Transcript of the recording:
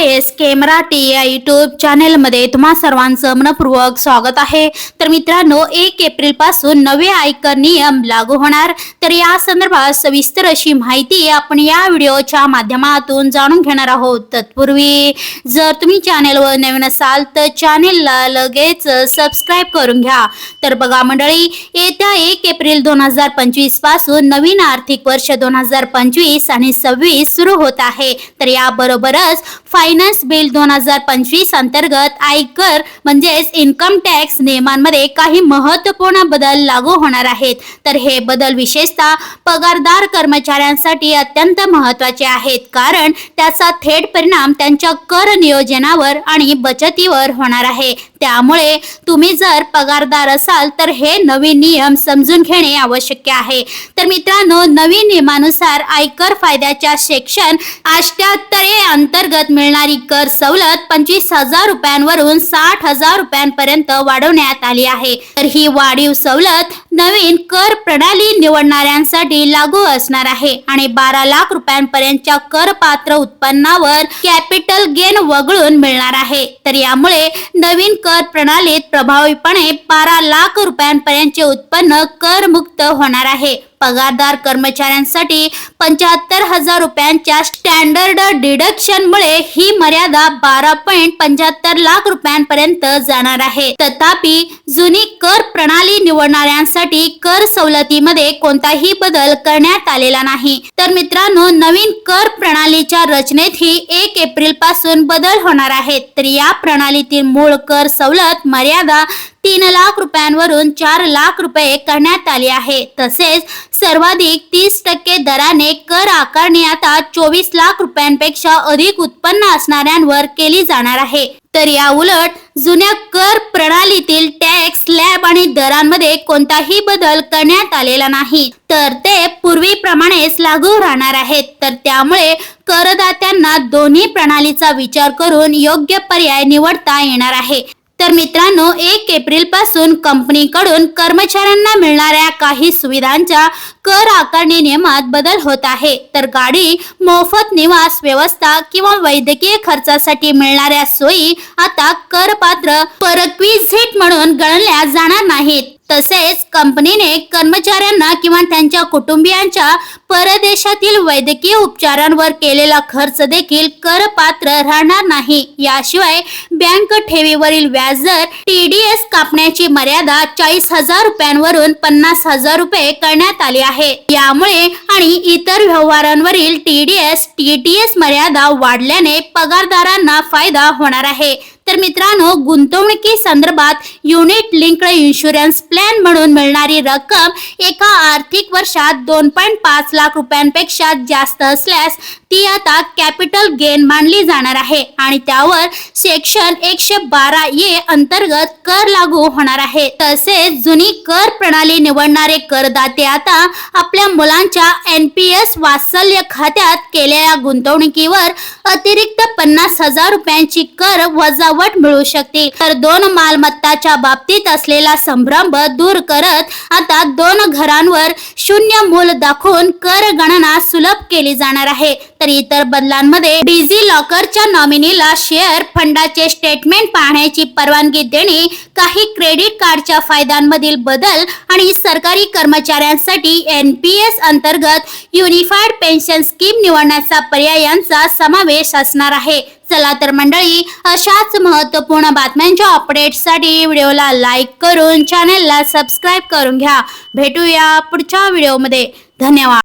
S के मराठी या YouTube चॅनेलमध्ये तुम्हा सर्वांचं मनपूर्वक स्वागत आहे. तर मित्रांनो एक एप्रिलपासून नवे आयकर नियम लागू होणार. तर या संदर्भात सविस्तर अशी माहिती आपण या व्हिडिओच्या माध्यमातून जाणून घेणार आहोत. तत्पूर्वी जर तुम्ही चॅनेलवर नवीन असाल तर चॅनेलला लगेच सबस्क्राईब करून घ्या. तर बघा मंडळी येत्या एक एप्रिल दोन हजार पंचवीसपासून नवीन आर्थिक वर्ष दोन हजार पंचवीस आणि सव्वीस सुरू होत आहे. तर याबरोबरच फाय फायनान्स बिल दोन हजार पंचवीस अंतर्गत आयकर म्हणजेच इन्कम टॅक्स नियमांमध्ये काही महत्त्वपूर्ण बदल लागू होणार आहेत. तर हे बदल विशेषतः पगारदार कर्मचाऱ्यांसाठी अत्यंत महत्त्वाचे आहेत. कारण त्याचा थेट परिणाम त्यांच्या कर नियोजनावर आणि बचतीवर होणार आहे. त्यामुळे तुम्ही जर पगारदार असाल तर हे नवीन नियम समजून घेणे आवश्यक आहे. तर मित्रांनो नवीन नियमानुसार आयकर फायद्याच्या सेक्शन अष्ट्याहत्तर ए अंतर्गत मिळणारी कर सवलत पंचवीस हजार रुपयांवरून साठ हजार रुपयांपर्यंत वाढवण्यात आली आहे. तर ही वाढीव सवलत नवीन कर प्रणाली निवडणाऱ्यांसाठी लागू असणार आहे. आणि बारा लाख रुपयांपर्यंतच्या करपात्र उत्पन्नावर कॅपिटल गेन वगळून मिळणार आहे. तर यामुळे नवीन कर प्रणालीत प्रभावीपणे बारा लाख रुपयांपर्यंतचे उत्पन्न करमुक्त होणार आहे. पगारदार कर्मचाऱ्यांसाठी पंच्याहत्तर हजार रुपयांच्या स्टँडर्ड डिडक्शनमुळे ही मर्यादा बारा पॉईंट पंच्याहत्तर लाख रुपयांपर्यंत जाणार आहे. तथापि जुनी कर प्रणाली निवडणाऱ्यांसाठी कर सवलतीमध्ये कोणताही बदल करण्यात आलेला नाही. तर मित्रांनो नवीन कर प्रणालीच्या रचनेतही एक एप्रिलपासून बदल होणार आहेत. तर या प्रणालीतील मूळ कर सवलत मर्यादा तीन लाख रुपयांवरून चार लाख रुपये करण्यात आले आहे. तसेच सर्वाधिक तीस टक्के दराने कर आकारणी आता चोवीस लाख रुपयांपेक्षा अधिक उत्पन्न असणाऱ्यांवर केली जाणार आहे. तर या उलट जुन्या कर प्रणालीतील टॅक्स स्लॅब आणि दरांमध्ये कोणताही बदल करण्यात आलेला नाही. तर ते पूर्वीप्रमाणेच लागू राहणार आहेत. तर त्यामुळे करदात्यांना दोन्ही प्रणालीचा विचार करून योग्य पर्याय निवडता येणार आहे. तर मित्रांनो एक एप्रिलपासून कंपनीकडून कर्मचाऱ्यांना मिळणाऱ्या काही सुविधांच्या कर आकारणी नियमात बदल होत आहे. तर गाडी मोफत निवास व्यवस्था किंवा वैद्यकीय खर्चासाठी मिळणाऱ्या सोयी आता करपात्र परक्विझिट म्हणून गणल्या जाणार नाहीत. तसेच कंपनीने कर्मचाऱ्यांना किंवा त्यांच्या कुटुंबियांच्या परदेशातील वैद्यकीय उपचारांवर केलेला खर्च देखील करपात्र राहणार नाही. याशिवाय बँक ठेवीवरील व्याजदर टी डी एस कापण्याची मर्यादा चाळीस हजार रुपयांवरून पन्नास हजार रुपये करण्यात आली आहे. यामुळे आणि इतर व्यवहारांवरील T D S T T S मर्यादा वाढल्याने पगारदारांना फायदा होणार आहे. तर मित्रांनो गुंतवणुकी संदर्भात युनिट लिंक्ड इन्शुरन्स प्लॅन म्हणून मिळणारी रक्कम एका आर्थिक वर्षात दोन पॉईंट पाच लाख रुपयांपेक्षा जास्त असल्यास ती आता कॅपिटल गेन मानली जाणार आहे. आणि त्यावर सेक्शन एकशे बारा ए अंतर्गत कर लागू होणार आहे. तसेच जुनी कर प्रणाली निवडणारे करदाते आता आपल्या मुलांच्या एन पी एस वात्सल्य खात्यात केलेल्या गुंतवणुकीवर अतिरिक्त पन्नास हजार रुपयांची कर वजावट मिळू शकते. तर दोन मालमत्ताच्या बाबतीत असलेला संभ्रम दूर करत आता दोन घरांवर शून्य मूल दाखवून कर गणना सुलभ केली जाणार आहे. तर इतर बदलांमध्ये डिझी लॉकरच्या नॉमिनीला शेअर फंडाचे स्टेटमेंट पाहण्याची परवानगी देणे काही क्रेडिट कार्डच्या फायद्यांमधील बदल आणि सरकारी कर्मचाऱ्यांसाठी एन पी एस अंतर्गत युनिफाईड पेन्शन स्कीम निवडण्याचा पर्याय यांचा समावेश असणार आहे. चला तर मंडळी अशाच महत्त्वपूर्ण बातम्यांच्या अपडेट्ससाठी व्हिडिओला लाईक करून चॅनलला सबस्क्राईब करून घ्या. भेटूया पुढच्या व्हिडिओमध्ये धन्यवाद.